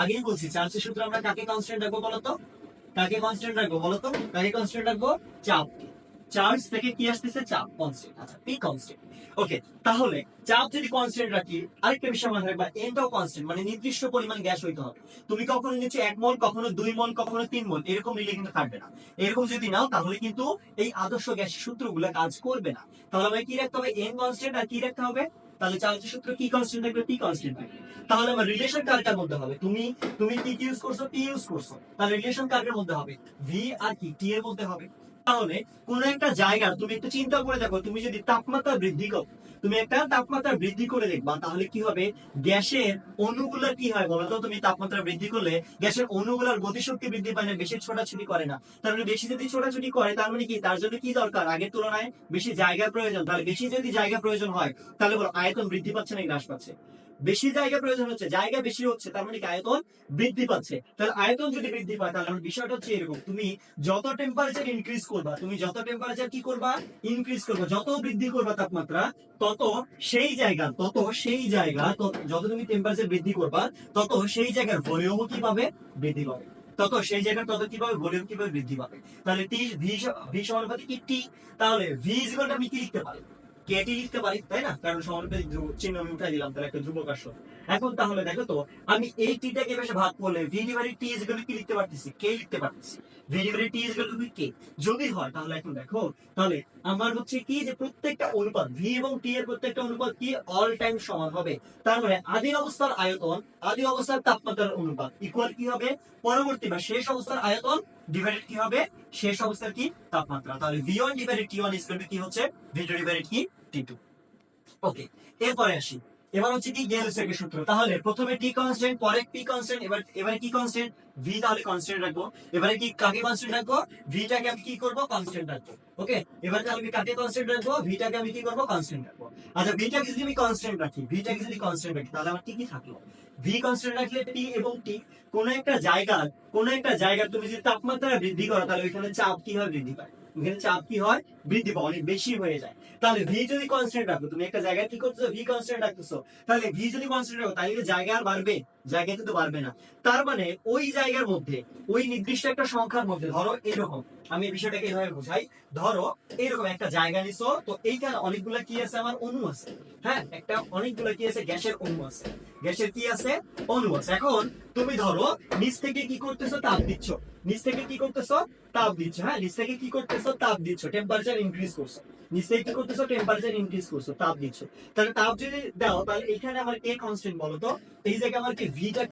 আগেই বলছি, চার্জের সূত্র আমরা কাকে কনস্ট্যান্ট রাখব বলতো? কাকে কনস্ট্যান্ট রাখব বলতো? কাকে কনস্ট্যান্ট রাখব? চাপ চার্জ থেকে কি আসতেছে? চাপ কনস্ট্যান্ট আচ্ছা পি কনস্ট্যান্ট ওকে তাহলে চাপ যদি কনস্ট্যান্ট রাখি, আরেকটা বিষয় মনে রাখবা এনটাও কনস্ট্যান্ট মানে নির্দিষ্ট পরিমাণ গ্যাস হইতে হবে। তুমি কখনো নিচে এক মল, কখনো দুই মল, কখনো তিন মল, এরকম নিলে কিন্তু থাকবে না। এরকম যদি নাও, তাহলে কিন্তু এই আদর্শ গ্যাসের সূত্রগুলো কাজ করবে না। তাহলে আমাকে কি রাখতে হবে? এন কনস্ট্যান্ট আর কি রাখতে হবে? তাহলে চার্জের সূত্র কি কনস্ট্যান্ট থাকবে? পি কনস্ট্যান্ট থাকবে। তাহলে আমার রিলেশন কার কার মধ্যে হবে? তুমি তুমি কি ইউজ করছ পি ইউজ করছ। তাহলে রিলেশন কার মধ্যে হবে ভি আর কি? টি এর মধ্যে হবে। তাহলে কোন একটা জায়গার, তুমি একটু চিন্তা করে দেখো, তুমি যদি তাপমাত্রা বৃদ্ধি করো, তুমি একটা তাপমাত্রা বৃদ্ধি করে দেখবা, তাহলে কি হবে? গ্যাসের অণুগুলো কি হয় বলতো তুমি তাপমাত্রা বৃদ্ধি করলে গ্যাসের অণুগুলোর গতিশক্তি বৃদ্ধি পায় না, বেশি ছোটাছুটি করে না। তার মানে বেশি যদি ছোটাছুটি করে, তার মানে কি? তার জন্য কি দরকার? আগের তুলনায় বেশি জায়গার প্রয়োজন। তাহলে বেশি যদি জায়গা প্রয়োজন হয়, তাহলে বলো আয়তন বৃদ্ধি পাচ্ছে না হ্রাস পাচ্ছে। বেশি জায়গা প্রয়োজন হচ্ছে, জায়গা বেশি হচ্ছে, তার মানে কি আয়তন বৃদ্ধি পাচ্ছে। তাহলে আয়তন যদি বৃদ্ধি পায়, তাহলে বিষয়টা হচ্ছে এরকম। তুমি যত টেম্পারেচার ইনক্রিজ করবা, তুমি যত টেম্পারেচার কি করবা? ইনক্রিজ করবা। যত বৃদ্ধি করবা তাপমাত্রা, তত সেই জায়গা, তত সেই জায়গা যত তুমি টেম্পারেচার বৃদ্ধি করবা, তত সেই জায়গার ভলিউম কি পাবে? বৃদ্ধি পাবে। তত সেই জায়গার, তত কীভাবে ভলিউম কীভাবে বৃদ্ধি পাবে। তাহলে টি ভি সমানুপাতিক কি? টি তাহলে ভি ইকুয়াল আমি কি লিখতে পারি? কেটি লিখতে পারি, তাই না? কারণ সমানুপাতিক চিহ্ন আমি উঠাই দিলাম, তাহলে একটা ধ্রুবক আসলো। এখন তাহলে দেখো তো, আমি এই টিটাকে বেশি ভাগ করলে ভি ডিভাইডেড টি ইকুয়াল কি লিখতে পারতেছি? কে লিখতে পারতেছি। V divided T equal to K? যদি হয়, তাহলে এখন দেখো, তাহলে আমার হচ্ছে কি যে প্রত্যেকটা অনুপাত ভি এবং টি এর প্রত্যেকটা অনুপাত কি অল টাইম সমান হবে? তার মানে আদি অবস্থার আয়তন আদি অবস্থার তাপমাত্রার অনুপাত ইকুয়াল কি হবে? পরবর্তী বা শেষ অবস্থার আয়তন ডিভাইডেড কি হবে? শেষ অবস্থার কি? তাপমাত্রা। তাহলে V one divided T one equal কি হচ্ছে? ভি টু ডিভাইডেড কি? টি টু ওকে এরপরে আসি। এবার হচ্ছে কি গেলসের সূত্র। তাহলে প্রথমে টি কনস্ট্যান্ট পরে পি কনস্ট্যান্ট এবার, এবারে কি কনস্ট্যান্ট ভি তাহলে কনস্ট্যান্ট রাখব। এবারে কি কাকে কনস্ট্যান্ট রাখব? ভিটাকে আমি কি করব? কনস্ট্যান্ট রাখব। ওকে এবার তাহলে কাকে কনস্ট্যান্ট রাখব? ভিটাকে আমি কি করব? কনস্ট্যান্ট রাখব। আচ্ছা ভিটাকে যদি আমি কনস্ট্যান্ট রাখি ভিটাকে যদি কনস্ট্যান্ট রাখি, তাহলে আমার কি কি থাকল? ভি কনস্ট্যান্ট রাখলে টি এবং টি কোন একটা জায়গার কোন একটা জায়গার তুমি যদি তাপমাত্রা বৃদ্ধি করো, তাহলে ওইখানে চাপ কি হয়? বৃদ্ধি পায়। ওখানে চাপ কি হয়? বৃদ্ধি পায় অনেক বেশি হয়ে যায়। তাহলে ভি যদি কনস্ট্যান্ট রাখো, তুমি একটা জায়গায় কি করতেছো? ভি কনস্ট্যান্ট রাখতেছো। তাহলে ভি যদি কনস্ট্যান্ট রাখো, তাহলে জায়গা আর বাড়বে। জায়গা কিন্তু বাড়বে না। তার মানে ওই জায়গার মধ্যে, ওই নির্দিষ্ট একটা সংখ্যার মধ্যে, ধরো এরকম, আমি বিষয়টাকে এইভাবে বোঝাই, ধরো এরকম একটা জায়গা নিছো, তো এইখানে অনেকগুলা কি আছে? আমার অণু আছে। হ্যাঁ একটা অনেকগুলা কি আছে? গ্যাসের অণু আছে। গ্যাসের কি আছে? অণু আছে। এখন তুমি ধরো, নিচ থেকে কি করতেছো? তাপ দিচ্ছ। নিচ থেকে কি করতেছো? তাপ দিচ্ছ। হ্যাঁ নিচ থেকে কি করতেছো? তাপ দিচ্ছ। টেম্পারেচার ইনক্রিজ করছ। নিচে কি করতেছো? টেম্পারেচার ইনক্রিজ করছ, তাপ দিচ্ছ। তাহলে তাপ যদি দাও, তাহলে এখানে আমার কে কনস্ট্যান্ট বলো তো এই জায়গায় আমার কি? ভিটা